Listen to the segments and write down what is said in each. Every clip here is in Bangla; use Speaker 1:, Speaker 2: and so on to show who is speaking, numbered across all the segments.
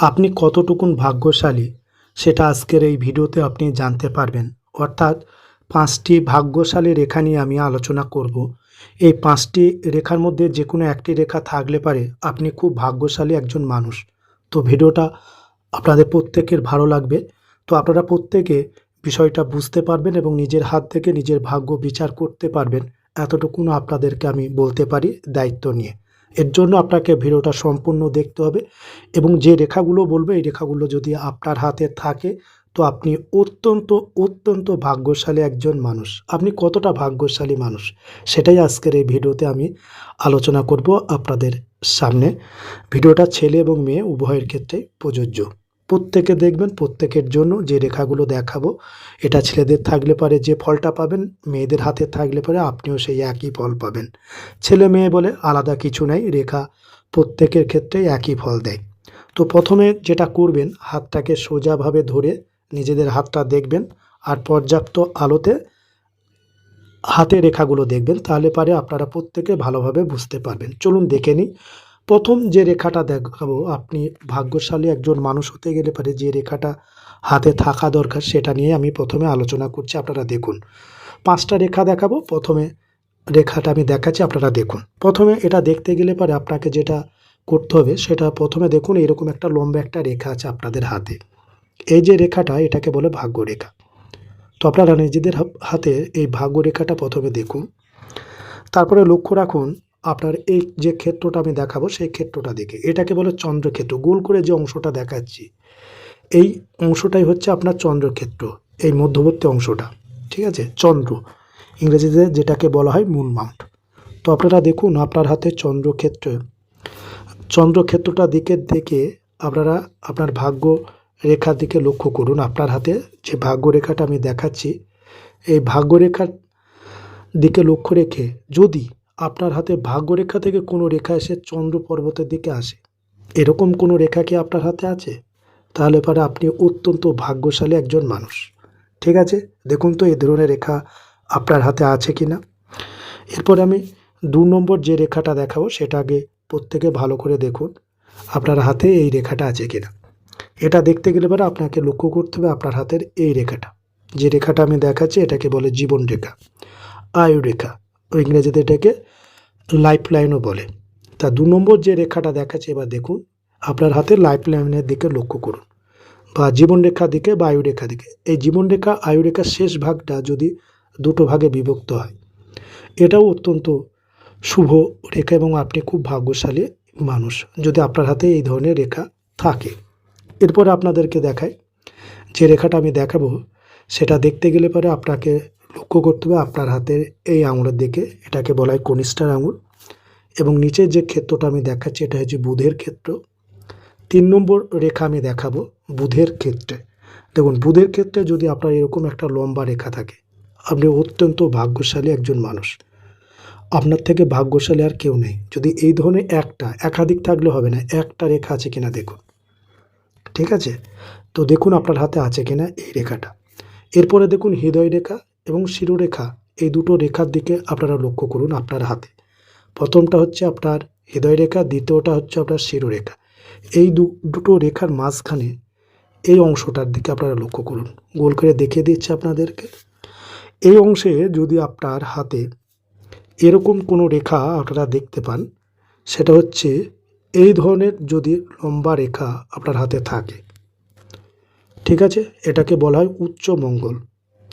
Speaker 1: আপনি কতটুকুন ভাগ্যশালী, সেটা আজকের এই ভিডিওতে আপনি জানতে পারবেন। অর্থাৎ পাঁচটি ভাগ্যশালী রেখা নিয়ে আমি আলোচনা করব। এই পাঁচটি রেখার মধ্যে যে কোনো একটি রেখা থাকলে পারে আপনি খুব ভাগ্যশালী একজন মানুষ। তো ভিডিওটা আপনাদের প্রত্যেকের ভালো লাগবে। তো আপনারা প্রত্যেকে বিষয়টা বুঝতে পারবেন এবং নিজের হাত থেকে নিজের ভাগ্য বিচার করতে পারবেন। এতটুকুন আপনাদেরকে আমি বলতে পারি দায়িত্ব নিয়ে। এর জন্য আপনাকে ভিডিওটা সম্পূর্ণ দেখতে হবে এবং যে রেখাগুলো বলবে, এই রেখাগুলো যদি আপনার হাতে থাকে, তো আপনি অত্যন্ত অত্যন্ত ভাগ্যশালী একজন মানুষ। আপনি কতটা ভাগ্যশালী মানুষ? সেটাই আজকের এই ভিডিওতে আমি আলোচনা করব আপনাদের সামনে। ভিডিওটা ছেলে এবং মেয়ে, উভয়ের ক্ষেত্রে প্রযোজ্য। প্রত্যেকে দেখবেন, প্রত্যেকের জন্য যে রেখাগুলো দেখাবো, এটা ছেলেদের থাকলে পারে যে ফলটা পাবেন, মেয়েদের হাতে থাকলে পারে আপনিও সেই একই ফল পাবেন। ছেলে মেয়ে বলে আলাদা কিছু নাই, রেখা প্রত্যেকের ক্ষেত্রে একই ফল দেয়। তো প্রথমে যেটা করবেন, হাতটাকে সোজাভাবে ধরে নিজেদের হাতটা দেখবেন আর পর্যাপ্ত আলোতে হাতে রেখাগুলো দেখবেন, তাহলে পারে আপনারা প্রত্যেকে ভালোভাবে বুঝতে পারবেন। চলুন দেখে নিই। প্রথম যে রেখাটা দেখাবো, আপনি ভাগ্যশালী একজন মানুষ হতে গেলে পারে যে রেখাটা হাতে থাকা দরকার সেটা নিয়ে আমি প্রথমে আলোচনা করছি, আপনারা দেখুন। পাঁচটা রেখা দেখাবো, প্রথমে রেখাটা আমি দেখাচ্ছি, আপনারা দেখুন। প্রথমে এটা দেখতে গেলে পারে আপনাকে যেটা করতে হবে, সেটা প্রথমে দেখুন এরকম একটা লম্বা একটা রেখা আছে আপনাদের হাতে। এই যে রেখাটা, এটাকে বলে ভাগ্য রেখা তো আপনারা নিজেদের হাতে এই ভাগ্য রেখাটা প্রথমে দেখুন। তারপরে লক্ষ্য রাখুন আপনার এই যে ক্ষেত্রটা আমি দেখাবো, সেই ক্ষেত্রটা দেখে। এটাকে বলে চন্দ্রক্ষেত্র। গোল করে যে অংশটা দেখাচ্ছি, এই অংশটাই হচ্ছে আপনার চন্দ্রক্ষেত্র, এই মধ্যবর্তী অংশটা। ঠিক আছে? চন্দ্র। ইংরেজিতে যেটাকে বলা হয় মুন মাউন্ট তো আপনারা দেখুন, আপনার হাতে চন্দ্রক্ষেত্র। চন্দ্রক্ষেত্রটা দিকে দেখে আপনারা আপনার ভাগ্য রেখার দিকে লক্ষ্য করুন। আপনার হাতে যে ভাগ্য রেখাটা আমি দেখাচ্ছি, এই ভাগ্য রেখার দিকে লক্ষ্য রেখে যদি আপনার হাতে ভাগ্যরেখা থেকে কোনো রেখা এসে চন্দ্র পর্বতের দিকে আসে। এরকম কোনো রেখা কি আপনার হাতে আছে? তাহলে পরে আপনি অত্যন্ত ভাগ্যশালী একজন মানুষ। ঠিক আছে? দেখুন তো, এই ধরনের রেখা আপনার হাতে আছে কি না এরপর আমি দু নম্বর যে রেখাটা দেখাবো, সেটা আগে প্রত্যেকে ভালো করে দেখুন, আপনার হাতে এই রেখাটা আছে কি না এটা দেখতে গেলে পরে আপনাকে লক্ষ্য করতে হবে আপনার হাতের এই রেখাটা। যে রেখাটা আমি দেখাচ্ছি, এটাকে বলে জীবন রেখা, আয়ু রেখা। ইংরেজিতে এটাকে লাইফ লাইনও বলে। তা দু নম্বর যে রেখাটা দেখাচ্ছে, এবার দেখুন, আপনার হাতে লাইফ লাইনের দিকে লক্ষ্য করুন, বা জীবনরেখা দিকে বা আয়ুরেখা দিকে। এই জীবনরেখা, আয়ুরেখার শেষ ভাগটা যদি দুটো ভাগে বিভক্ত হয়, এটাও অত্যন্ত শুভ রেখা এবং আপনি খুব ভাগ্যশালী মানুষ, যদি আপনার হাতে এই ধরনের রেখা থাকে। এরপরে আপনাদেরকে দেখায় যে রেখাটা আমি দেখাবো, সেটা দেখতে গেলে পরে আপনাকে লক্ষ্য করতে হবে আপনার হাতের এই আঙুলের দিকে, এটাকে বলা হয় কনিষ্ঠার আঙুল। এবং নিচের যে ক্ষেত্রটা আমি দেখাচ্ছি, এটা হচ্ছে বুধের ক্ষেত্র। তিন নম্বর রেখা আমি দেখাবো, বুধের ক্ষেত্রে। দেখুন, বুধের ক্ষেত্রে যদি আপনার এরকম একটা লম্বা রেখা থাকে, আপনি অত্যন্ত ভাগ্যশালী একজন মানুষ। আপনার থেকে ভাগ্যশালী আর কেউ নেই। যদি এই ধরনের একটা, একাধিক থাকলে হবে না, একটা রেখা আছে কিনা দেখুন। ঠিক আছে? তো দেখুন আপনার হাতে আছে কিনা এই রেখাটা। এরপরে দেখুন, হৃদয় রেখা। এবং শিরোরেখা, এই দুটো রেখার দিকে আপনারা লক্ষ্য করুন আপনার হাতে। প্রথমটা হচ্ছে আপনার হৃদয় রেখা দ্বিতীয়টা হচ্ছে আপনার শিরোরেখা। এই দুটো রেখার মাঝখানে এই অংশটার দিকে আপনারা লক্ষ্য করুন। গোল করে দেখিয়ে দিচ্ছে আপনাদেরকে। এই অংশে যদি আপনার হাতে এরকম কোনো রেখা আপনারা দেখতে পান, সেটা হচ্ছে এই ধরনের যদি লম্বা রেখা আপনার হাতে থাকে, ঠিক আছে? এটাকে বলা হয় উচ্চ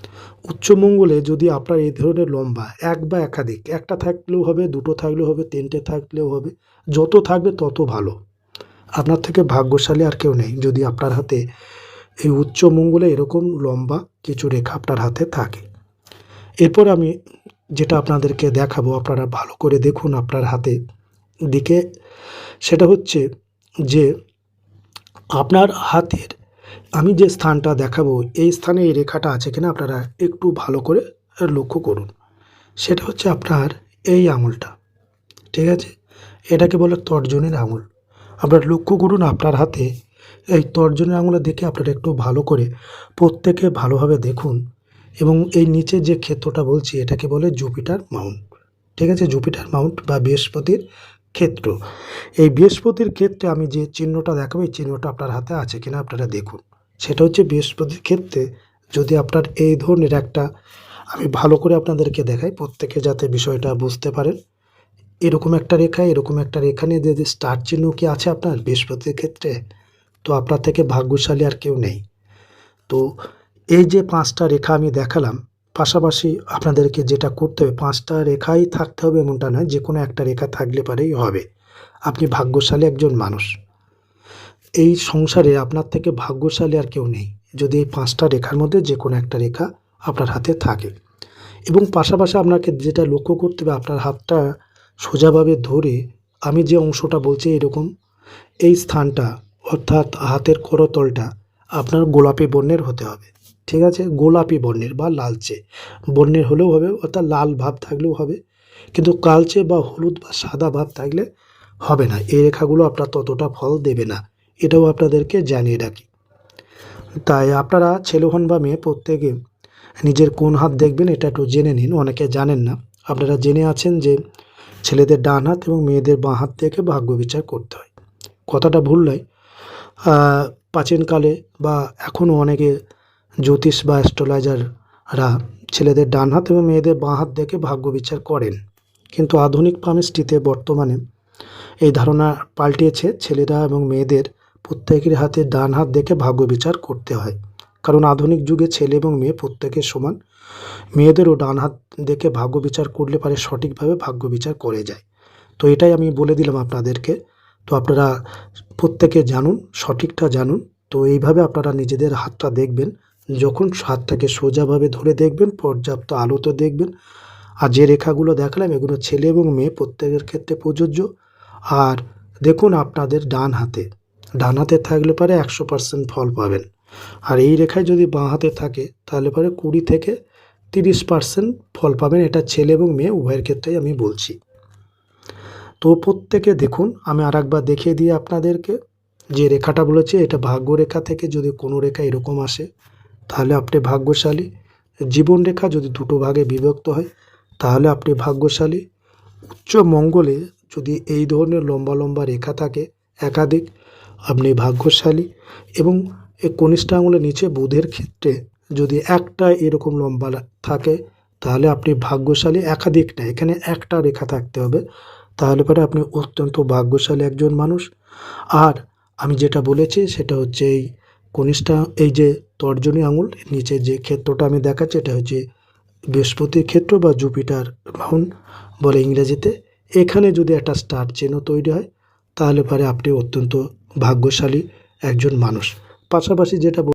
Speaker 1: মঙ্গল উচ্চ মঙ্গলে যদি আপনার এই ধরনের লম্বা, এক বা একাধিক, একটা থাকলেও হবে, দুটো থাকলেও হবে, তিনটে থাকলেও হবে, যত থাকবে তত ভালো। আপনার থেকে ভাগ্যশালী আর কেউ নেই যদি আপনার হাতে এই উচ্চ মঙ্গলে এরকম লম্বা কিছু রেখা আপনার হাতে থাকে। এরপর আমি যেটা আপনাদেরকে দেখাবো, আপনারা ভালো করে দেখুন আপনার হাতে দিকে, সেটা হচ্ছে যে আপনার হাতের আমি যে স্থানটা দেখাবো, এই স্থানে এই রেখাটা আছে কিনা আপনারা একটু ভালো করে লক্ষ্য করুন। সেটা হচ্ছে আপনার এই আঙুলটা ঠিক আছে? এটাকে বলে তর্জনের আঙুল আপনার লক্ষ্য করুন আপনার হাতে, এই তর্জনের আঙুলের দেখে আপনারা একটু ভালো করে প্রত্যেকে ভালোভাবে দেখুন এবং এই নিচে যে ক্ষেত্রটা বলছি, এটাকে বলে জুপিটার মাউন্ট, ঠিক আছে? জুপিটার মাউন্ট বা বৃহস্পতির ক্ষেত্র। এই বৃহস্পতির ক্ষেত্রে আমি যে চিহ্নটা দেখাবো, এই চিহ্নটা আপনার হাতে আছে কিনা আপনারা দেখুন। সেটা হচ্ছে বৃহস্পতির ক্ষেত্রে যদি আপনার এই ধরনের একটা, আমি ভালো করে আপনাদেরকে দেখাই, প্রত্যেকে যাতে বিষয়টা বুঝতে পারেন। এরকম একটা রেখা, এরকম একটা রেখা নিয়ে যদি স্টার চিহ্ন কি আছে আপনার বৃহস্পতির ক্ষেত্রে? তো আপনার থেকে ভাগ্যশালী আর কেউ নেই। তো এই যে পাঁচটা রেখা আমি দেখালাম পাশাপাশি আপনাদেরকে যেটা করতে হবে, পাঁচটা রেখাই থাকতে হবে এমনটা নয়, যে কোনো একটা রেখা থাকলে পারেই হবে। আপনি ভাগ্যশালী একজন মানুষ। এই সংসারে আপনার থেকে ভাগ্যশালী আর কেউ নেই। যদি এই পাঁচটা রেখার মধ্যে যে কোনো একটা রেখা আপনার হাতে থাকে। এবং পাশাপাশি আপনাকে যেটা লক্ষ্য করতে হবে, আপনার হাতটা সোজাভাবে ধরে আমি যে অংশটা বলছি এরকম, এই স্থানটা অর্থাৎ হাতের করতলটা আপনার গোলাপি বর্ণের হতে হবে। ঠিক আছে? গোলাপি বর্ণের বা লালচে। বর্ণের হলেও হবে, অর্থাৎ লাল ভাব থাকলেও হবে। কিন্তু কালচে বা হলুদ বা সাদা ভাব থাকলে হবে না। এই রেখাগুলো আপনার ততটা ফল দেবে না। এটাও আপনাদেরকে জানিয়ে রাখি। তাই আপনারা ছেলে হন বা মেয়ে প্রত্যেকে নিজের কোন হাত দেখবেন, এটা একটু জেনে নিন। অনেকে জানেন না। আপনারা জেনে আছেন যে ছেলেদের ডান হাত এবং মেয়েদের বাঁ হাত থেকে ভাগ্য বিচার করতে হয়। কথাটা ভুল নয়। প্রাচীনকালে বা এখনও অনেকে জ্যোতিষ বা অ্যাস্ট্রোলজাররা ছেলেদের ডান হাত এবং মেয়েদের বাঁ হাত দেখে ভাগ্য বিচার করেন। কিন্তু আধুনিক পামিস্ট্রিতে বর্তমানে এই ধারণা পাল্টিয়েছে ছেলেরা এবং মেয়েদের প্রত্যেকের হাতে ডান হাত দেখে ভাগ্য বিচার করতে হয়। কারণ আধুনিক যুগে ছেলে এবং মেয়ে প্রত্যেকের সমান। মেয়েদেরও ডান হাত দেখে ভাগ্য বিচার করলে পারে সঠিকভাবে ভাগ্য বিচার করে যায়। তো এটাই আমি বলে দিলাম আপনাদেরকে। তো আপনারা প্রত্যেকে জানুন, সঠিকটা জানুন। তো এইভাবে আপনারা নিজেদের হাতটা দেখবেন। যখন হাতটাকে সোজাভাবে ধরে দেখবেন, পর্যাপ্ত আলোতে দেখবেন। আর যে রেখাগুলো দেখালাম, এগুলো ছেলে এবং মেয়ে, প্রত্যেকের ক্ষেত্রে প্রযোজ্য। আর দেখুন আপনাদের ডান হাতে। ডান হাতে থাকলে পারে একশো পার্সেন্ট ফল পাবেন। আর এই রেখায় যদি বাঁ হাতে থাকে, তাহলে পরে কুড়ি থেকে তিরিশ পার্সেন্ট ফল পাবেন। এটা ছেলে এবং মেয়ে, উভয়ের ক্ষেত্রেই আমি বলছি। তো প্রত্যেকে দেখুন, আমি আর একবার দেখিয়ে দিই আপনাদেরকে। যে রেখাটা বলেছে, এটা ভাগ্য রেখা থেকে যদি কোনো রেখা এরকম আসে তাহলে আপনি ভাগ্যশালী। জীবন রেখা যদি দুটো ভাগে বিভক্ত হয়, তাহলে আপনি ভাগ্যশালী। উচ্চ মঙ্গলে যদি এই ধরনের লম্বা লম্বা রেখা থাকে একাধিক, আপনি ভাগ্যশালী এবং এই কনিষ্ঠ আঙুলের নিচে বুধের ক্ষেত্রে যদি একটা এরকম লম্বা থাকে, তাহলে আপনি ভাগ্যশালী একাধিক না এখানে একটা রেখা থাকতে হবে, তাহলে পরে আপনি অত্যন্ত ভাগ্যশালী একজন মানুষ। আর আমি যেটা বলেছি সেটা হচ্ছে এই কনিষ্ঠা, এই যে তর্জনী আঙুল নিচে যে ক্ষেত্রটা আমি দেখাচ্ছি, এটা হচ্ছে বৃহস্পতির ক্ষেত্র বা জুপিটার মাউন বলে ইংরেজিতে। এখানে যদি একটা স্টার চিহ্ন তৈরি হয়, তাহলে পরে আপনি অত্যন্ত ভাগ্যশালী একজন মানুষ। পাশাপাশি যেটা